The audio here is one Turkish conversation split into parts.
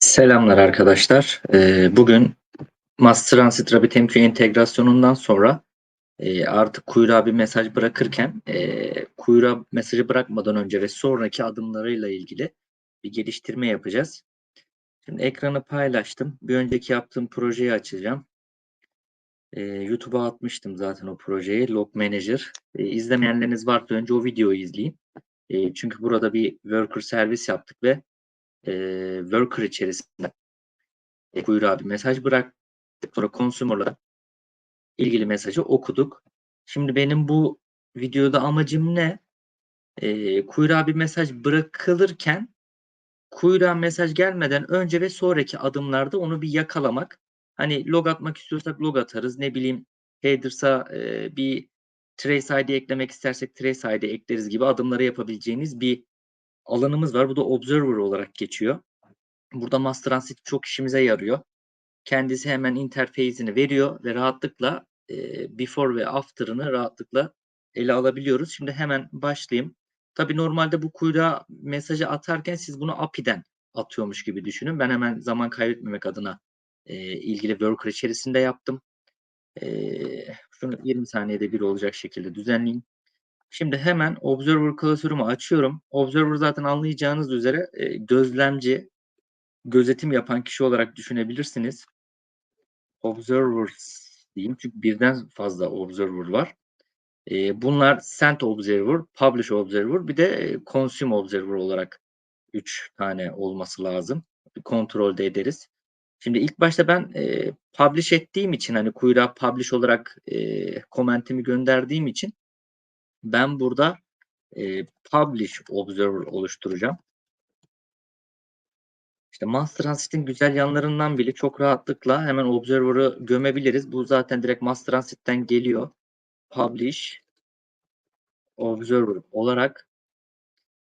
Selamlar arkadaşlar. Ee, bugün Mass Transit RabbitMQ entegrasyonundan sonra e, artık kuyruğa bir mesaj bırakırken e, kuyruğa mesajı bırakmadan önce ve sonraki adımlarıyla ilgili bir geliştirme yapacağız. Şimdi ekranı paylaştım. Bir önceki yaptığım projeyi açacağım. E, YouTube'a atmıştım zaten o projeyi. Log Manager. İzlemeyenleriniz varsa önce o videoyu izleyin. Çünkü burada bir worker servis yaptık ve e, worker içerisinde e, kuyruğa bir mesaj bıraktık. Sonra consumer'la ilgili mesajı okuduk. Şimdi benim bu videoda amacım ne? E, kuyruğa bir mesaj bırakılırken kuyruğa mesaj gelmeden önce ve sonraki adımlarda onu bir yakalamak. Hani log atmak istiyorsak log atarız. Ne bileyim header'sa e, bir trace ID eklemek istersek trace ID ekleriz gibi adımları yapabileceğiniz bir alanımız var. Bu da observer olarak geçiyor. Burada Master Transit çok işimize yarıyor. Kendisi hemen interface'ini veriyor ve rahatlıkla e, before ve after'ını rahatlıkla ele alabiliyoruz. Şimdi hemen başlayayım. Tabii normalde bu kuyruğa mesajı atarken siz bunu API'den atıyormuş gibi düşünün. Ben hemen zaman kaybetmemek adına e, ilgili worker içerisinde yaptım. E, şunu 20 saniyede bir olacak şekilde düzenleyeyim. Şimdi hemen Observer klasörümü açıyorum. Observer zaten anlayacağınız üzere e, gözlemci, gözetim yapan kişi olarak düşünebilirsiniz. Observers diyeyim çünkü birden fazla observer var. E, bunlar Send Observer, Publish Observer bir de e, Consume Observer olarak 3 tane olması lazım. Kontrol de ederiz. Şimdi ilk başta ben e, publish ettiğim için hani kuyruğa publish olarak e, komentimi gönderdiğim için ben burada e, publish observer oluşturacağım. İşte Master Transit'in güzel yanlarından biri çok rahatlıkla hemen observer'ı gömebiliriz. Bu zaten direkt Master Transit'ten geliyor. Publish observer olarak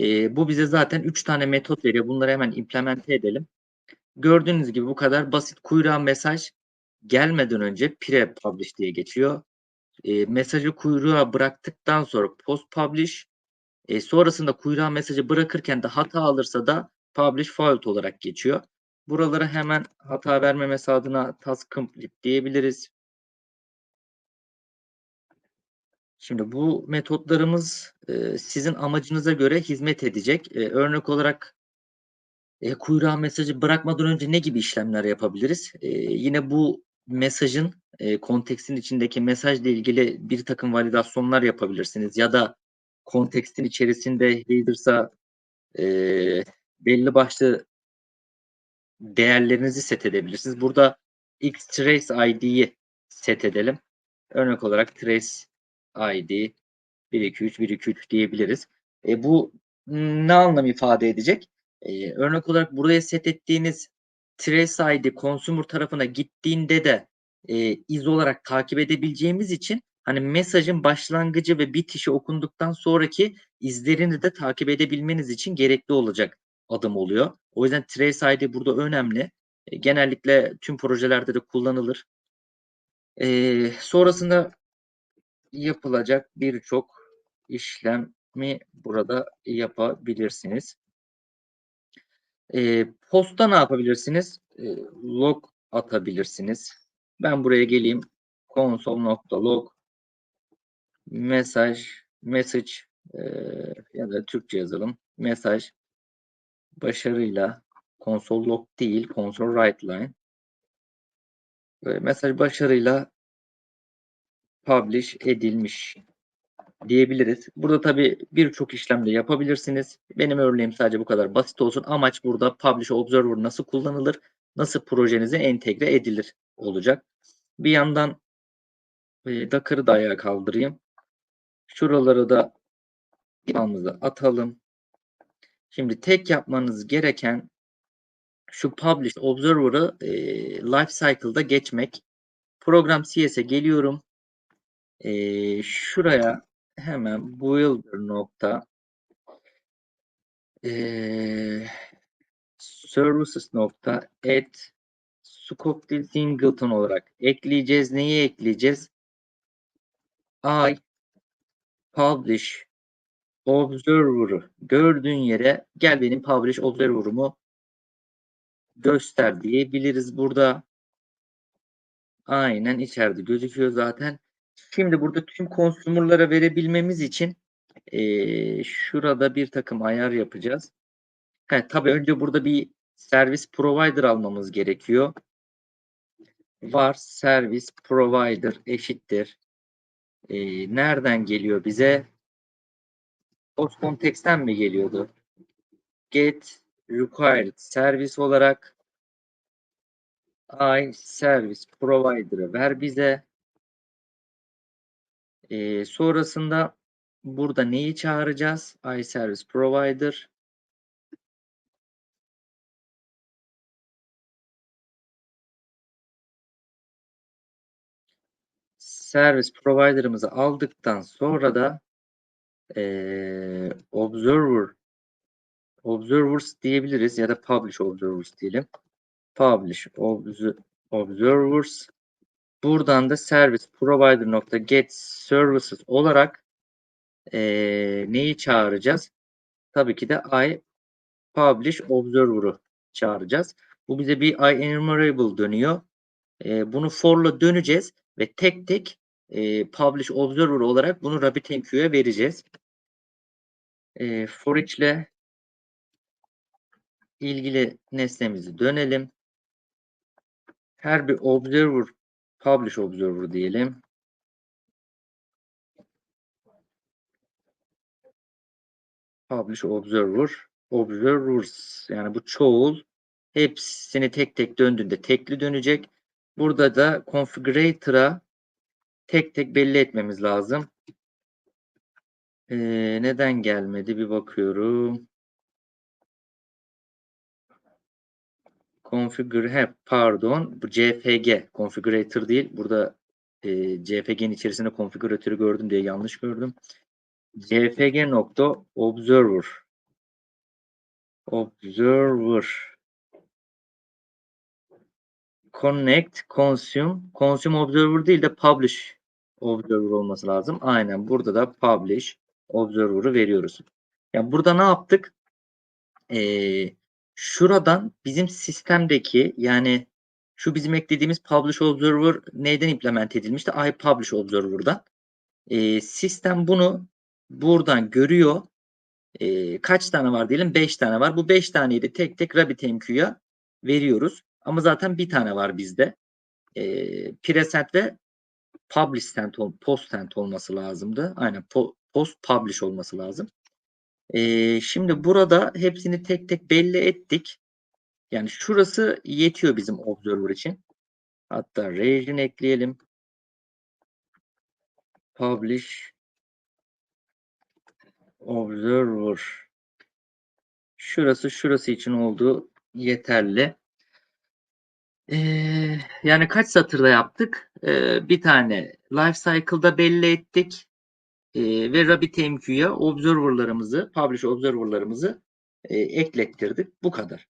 e, bu bize zaten 3 tane metot veriyor. Bunları hemen implemente edelim. Gördüğünüz gibi bu kadar basit. Kuyruğa mesaj gelmeden önce pre publish diye geçiyor. E, mesajı kuyruğa bıraktıktan sonra post publish e, sonrasında kuyruğa mesajı bırakırken de hata alırsa da publish fault olarak geçiyor. Buraları hemen hata vermemesi adına task complete diyebiliriz. Şimdi bu metotlarımız e, sizin amacınıza göre hizmet edecek. E, örnek olarak e, kuyruğa mesajı bırakmadan önce ne gibi işlemler yapabiliriz? E, yine bu mesajın e, kontekstin içindeki mesajla ilgili bir takım validasyonlar yapabilirsiniz ya da kontekstin içerisinde header'sa e, belli başlı değerlerinizi set edebilirsiniz. Burada x trace id'yi set edelim. Örnek olarak trace id 123 123 diyebiliriz. E, bu ne anlam ifade edecek? E, örnek olarak buraya set ettiğiniz trace id consumer tarafına gittiğinde de e, iz olarak takip edebileceğimiz için hani mesajın başlangıcı ve bitişi okunduktan sonraki izlerini de takip edebilmeniz için gerekli olacak adım oluyor. O yüzden Trace ID burada önemli. E, genellikle tüm projelerde de kullanılır. E, sonrasında yapılacak birçok işlemi burada yapabilirsiniz. E, posta ne yapabilirsiniz? E, log atabilirsiniz. Ben buraya geleyim. console.log mesaj message e, ya da Türkçe yazalım. Mesaj başarıyla console log değil console write line e, mesaj başarıyla publish edilmiş diyebiliriz. Burada tabi birçok işlemde yapabilirsiniz. Benim örneğim sadece bu kadar basit olsun. Amaç burada Publish Observer nasıl kullanılır, nasıl projenize entegre edilir olacak. Bir yandan e, Docker'ı da ayağa kaldırayım. Şuraları da imamızı atalım. Şimdi tek yapmanız gereken şu Publish Observer'ı e, Life Cycle'da geçmek. Program CS'e geliyorum. E, şuraya hemen builder nokta e, services nokta add scope singleton olarak ekleyeceğiz. Neyi ekleyeceğiz? I publish observer'ı gördüğün yere gel benim publish observer'ımı göster diyebiliriz burada. Aynen içeride gözüküyor zaten. Şimdi burada tüm consumer'lara verebilmemiz için eee, şurada bir takım ayar yapacağız. Ha, tabii önce burada bir servis provider almamız gerekiyor. Var servis provider eşittir. Eee, nereden geliyor bize? Post context'ten mi geliyordu? Get required servis olarak I service provider'ı ver bize. Ee, sonrasında burada neyi çağıracağız? I service provider. Service provider'ımızı aldıktan sonra da ee, observer observers diyebiliriz ya da publish observers diyelim. Publish obs- observers Buradan da service provider nokta get services olarak ee, neyi çağıracağız? Tabii ki de I publish observer'ı çağıracağız. Bu bize bir I enumerable dönüyor. E, bunu for'la döneceğiz ve tek tek e, publish observer olarak bunu RabbitMQ'ya vereceğiz. E, for ile ilgili nesnemizi dönelim. Her bir observer publish observer diyelim. Publish observer observers yani bu çoğul hepsini tek tek döndüğünde tekli dönecek. Burada da configurator'a tek tek belli etmemiz lazım. Ee, neden gelmedi bir bakıyorum. Configure he, pardon bu CFG configurator değil. Burada e, CFG'nin içerisinde configuratörü gördüm diye yanlış gördüm. CFG nokta observer observer connect consume consume observer değil de publish observer olması lazım. Aynen burada da publish observer'ı veriyoruz. Yani burada ne yaptık? Ee, şuradan bizim sistemdeki yani şu bizim eklediğimiz publish observer neyden implement edilmişti? iPublish observer'dan. Ee, sistem bunu buradan görüyor. Ee, kaç tane var diyelim? 5 tane var. Bu 5 taneyi de tek tek RabbitMQ'ya veriyoruz. Ama zaten bir tane var bizde. Ee, present ve publish sent, post sent olması lazımdı. Aynen po, post publish olması lazım. Ee, şimdi burada hepsini tek tek belli ettik. Yani şurası yetiyor bizim observer için. Hatta region ekleyelim. Publish observer şurası şurası için olduğu yeterli. Ee, yani kaç satırda yaptık? Ee, bir tane life cycle'da belli ettik. Ee, ve RabbitMQ'ya observer'larımızı, publish observer'larımızı e, eklettirdik. Bu kadar.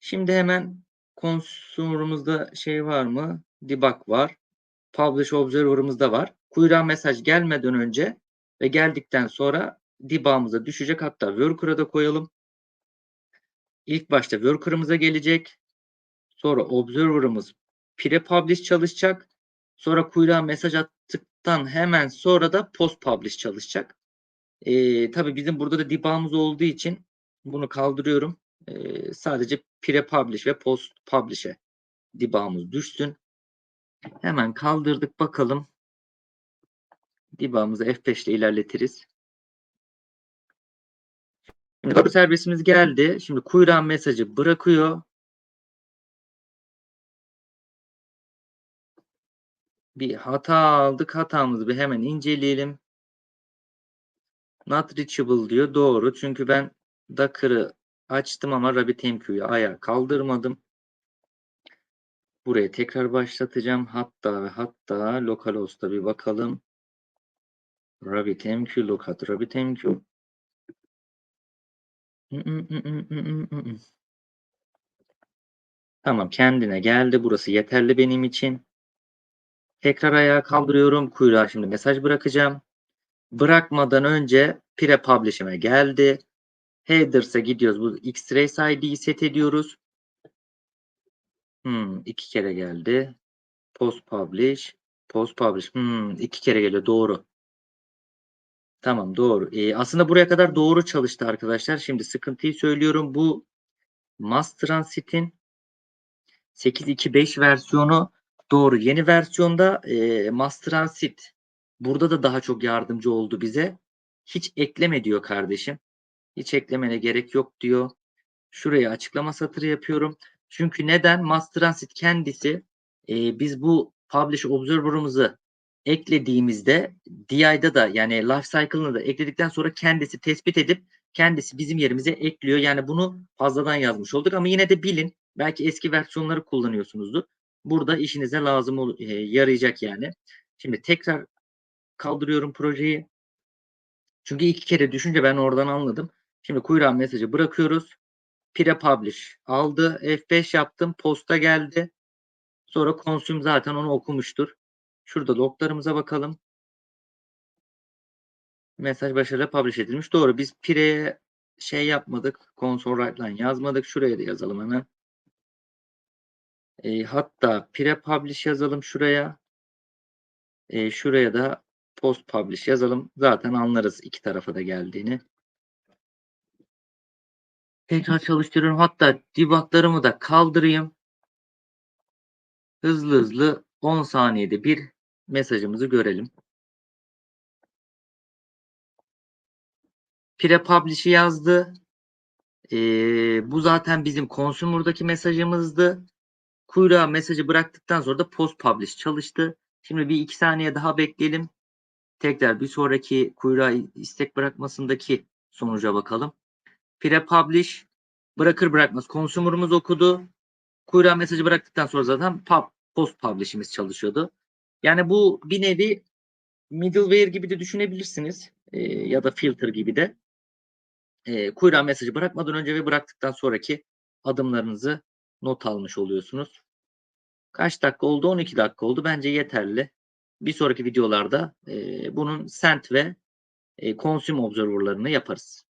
Şimdi hemen consumer'ımızda şey var mı? Debug var. Publish observer'ımızda var. Kuyruğa mesaj gelmeden önce ve geldikten sonra debug'ımıza düşecek. Hatta worker'a da koyalım. İlk başta worker'ımıza gelecek. Sonra observer'ımız pre-publish çalışacak. Sonra kuyruğa mesaj attıktan hemen sonra da post-publish çalışacak. Ee, tabii bizim burada da debug'ımız olduğu için bunu kaldırıyorum. Ee, sadece pre-publish ve post-publish'e debug'ımız düşsün. Hemen kaldırdık bakalım. Debug'ımızı F5 ile ilerletiriz. Şimdi servisimiz geldi. Şimdi kuyruğa mesajı bırakıyor. Bir hata aldık. Hatamızı bir hemen inceleyelim. Not reachable diyor. Doğru. Çünkü ben Docker'ı açtım ama RabbitMQ'yu ayağa kaldırmadım. Buraya tekrar başlatacağım. Hatta ve hatta localhost'a bir bakalım. RabbitMQ locat RabbitMQ. Tamam kendine geldi. Burası yeterli benim için. Tekrar ayağa kaldırıyorum. Kuyruğa şimdi mesaj bırakacağım. Bırakmadan önce pre-publish'ime geldi. Headers'a gidiyoruz. Bu X-Trace ID'yi set ediyoruz. Hmm, iki kere geldi. Post publish. Post publish. Hmm, iki kere geliyor. Doğru. Tamam doğru. Ee, aslında buraya kadar doğru çalıştı arkadaşlar. Şimdi sıkıntıyı söylüyorum. Bu Mass Transit'in 8.2.5 versiyonu doğru. Yeni versiyonda e, Mass Transit burada da daha çok yardımcı oldu bize. Hiç ekleme diyor kardeşim. Hiç eklemene gerek yok diyor. Şuraya açıklama satırı yapıyorum. Çünkü neden? Mass Transit kendisi e, biz bu Publish Observer'ımızı eklediğimizde DI'da da yani life cycle'ını da ekledikten sonra kendisi tespit edip kendisi bizim yerimize ekliyor. Yani bunu fazladan yazmış olduk ama yine de bilin. Belki eski versiyonları kullanıyorsunuzdur. Burada işinize lazım e, yarayacak yani. Şimdi tekrar kaldırıyorum projeyi. Çünkü iki kere düşünce ben oradan anladım. Şimdi kuyruğa mesajı bırakıyoruz. Pre publish aldı. F5 yaptım. Posta geldi. Sonra consume zaten onu okumuştur. Şurada loglarımıza bakalım. Mesaj başarıyla publish edilmiş. Doğru. Biz pre'ye şey yapmadık. Console write line yazmadık. Şuraya da yazalım hemen. E, hatta pre publish yazalım şuraya. E, şuraya da post publish yazalım. Zaten anlarız iki tarafa da geldiğini. Tekrar çalıştırıyorum. Hatta debuglarımı da kaldırayım. Hızlı hızlı 10 saniyede bir mesajımızı görelim. Pre-publish'i yazdı. Ee, bu zaten bizim consumer'daki mesajımızdı. Kuyruğa mesajı bıraktıktan sonra da post publish çalıştı. Şimdi bir iki saniye daha bekleyelim. Tekrar bir sonraki kuyruğa istek bırakmasındaki sonuca bakalım. Pre-publish bırakır bırakmaz consumer'ımız okudu. Kuyruğa mesajı bıraktıktan sonra zaten pub, post publish'imiz çalışıyordu. Yani bu bir nevi middleware gibi de düşünebilirsiniz. Ee, ya da filter gibi de. Ee, kuyruğa mesajı bırakmadan önce ve bıraktıktan sonraki adımlarınızı not almış oluyorsunuz. Kaç dakika oldu? 12 dakika oldu. Bence yeterli. Bir sonraki videolarda e, bunun sent ve e, consume observer'larını yaparız.